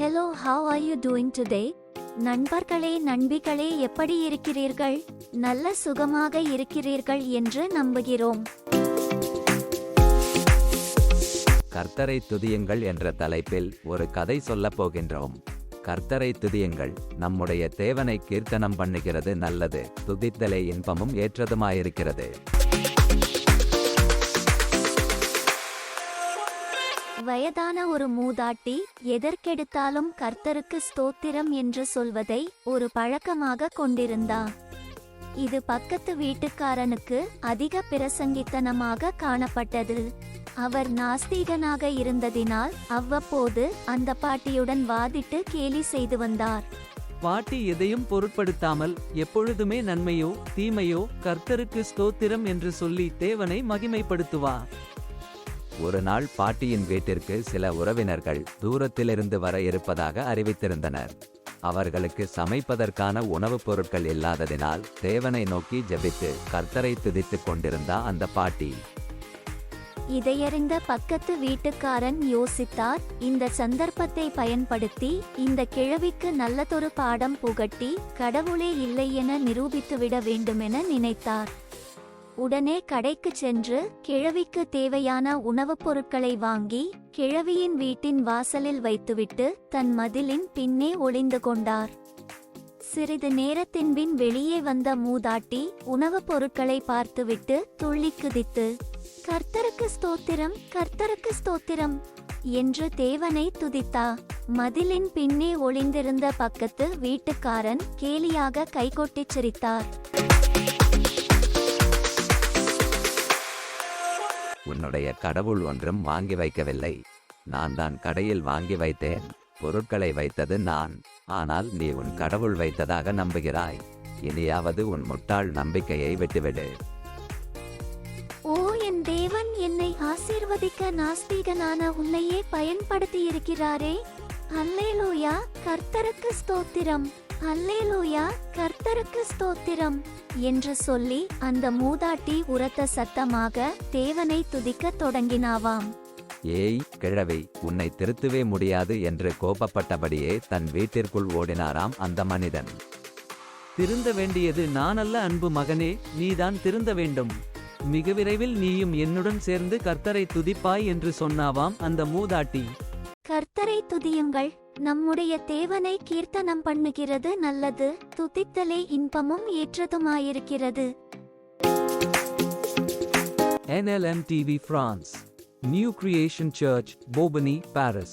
Hello how are you doing today நண்பர்களே நண்பிகளே எப்படி இருக்கிறீர்கள்? நல்ல சுகமாக இருக்கிறீர்கள் என்று நம்புகிறோம். கர்த்தரை துதியுங்கள் என்ற தலைப்பில் ஒரு கதை சொல்லப் போகின்றோம். கர்த்தரை துதியுங்கள். நம்முடைய தேவனை கீர்த்தனம் பண்ணுகிறது நல்லது. துதித்தலே இன்பமும் ஏற்றதுமாயிருக்கிறது. வயதான ஒரு மூதாட்டி எதற்கெடுத்தாலும் கர்த்தருக்கு ஸ்தோத்திரம் என்று சொல்வதை ஒரு பழக்கமாக கொண்டிருந்தா. இது பக்கத்து வீட்டுக்காரனுக்கு அதிக பிரசங்கித்தனமாக காணப்பட்டது. அவர் நாஸ்தீகனாக இருந்ததினால் அவ்வப்போது அந்த பாட்டியுடன் வாதிட்டு கேலி செய்து வந்தார். பாட்டி எதையும் பொருட்படுத்தாமல் எப்பொழுதுமே நன்மையோ தீமையோ கர்த்தருக்கு ஸ்தோத்திரம் என்று சொல்லி தேவனை மகிமைப்படுத்துவா. ஒரு நாள் பாட்டியின் வீட்டிற்கு சில உறவினர்கள் தூரத்திலிருந்து வர இருப்பதாக அறிவித்திருந்தனர். அவர்களுக்கு சமைப்பதற்கான உணவுப் பொருட்கள் இல்லாததினால் தேவனை நோக்கி ஜபித்து கர்த்தரை துதித்துக் கொண்டிருந்தா அந்த பாட்டி. இதையறிந்த பக்கத்து வீட்டுக்காரன் யோசித்தார். இந்த சந்தர்ப்பத்தை பயன்படுத்தி இந்த கிழவிக்கு நல்லதொரு பாடம் புகட்டி கடவுளே இல்லை என நிரூபித்துவிட வேண்டுமென நினைத்தார். உடனே கடைக்குச் சென்று கிழவிக்கு தேவையான உணவுப் பொருட்களை வாங்கி கிழவியின் வீட்டின் வாசலில் வைத்துவிட்டு தன் மதிலின் பின்னே ஒளிந்து கொண்டார். சிறிது நேரத்தின் பின் வெளியே வந்த மூதாட்டி உணவுப் பொருட்களை பார்த்துவிட்டு துள்ளி குதித்து கர்த்தருக்கு ஸ்தோத்திரம் கர்த்தருக்கு ஸ்தோத்திரம் என்று தேவனை துதித்தா. மதிலின் பின்னே ஒளிந்திருந்த பக்கத்து வீட்டுக்காரன் கேலியாக கைகொட்டிச் சிரித்தார். உன்னுடைய கடவுள் ஒன்றும் வாங்கி வைக்கவில்லை. நான் தான் கடையில் வாங்கி வைத்தேன். பொருட்களை வைத்தது நான். ஆனால் நீ உன் கடவுள் வைத்ததாக நம்புகிறாய். இனியாவது உன் முட்டாள் நம்பிக்கையை விட்டுவிடு. ஓ என் தேவன் என்னை ஆசீர்வதிக்க நாஸ்தீகனான உன்னையே பயன்படுத்தி இருக்கிறாரே அல்லேலூயா கர்த்தருக்கு ஸ்தோத்திரம். அல்லேலூயா ஸ்தோத்திரம் என்று சொல்லி அந்த மூதாட்டி உரத்த சத்தமாக தேவனை துதிக்கத் தொடங்கினாவாம். ஏய் கிழவி உன்னை திருத்தவே முடியாது என்று கோபப்பட்டபடியே தன் வீட்டிற்குள் ஓடினாராம் அந்த மனிதன். திருந்த வேண்டியது நானல்ல அன்பு மகனே நீதான் திருந்த வேண்டும். மிக விரைவில் நீயும் என்னுடன் சேர்ந்து கர்த்தரை துதிப்பாய் என்று சொன்னாவாம் அந்த மூதாட்டி. கர்த்தரை துதியுங்கள். நம்முடைய தேவனை கீர்த்தனம் பண்ணுகிறது நல்லது துதித்தலே இன்பமும் ஏற்றதுமாயிருக்கிறது. NLM TV France New Creation Church Bobigny Paris.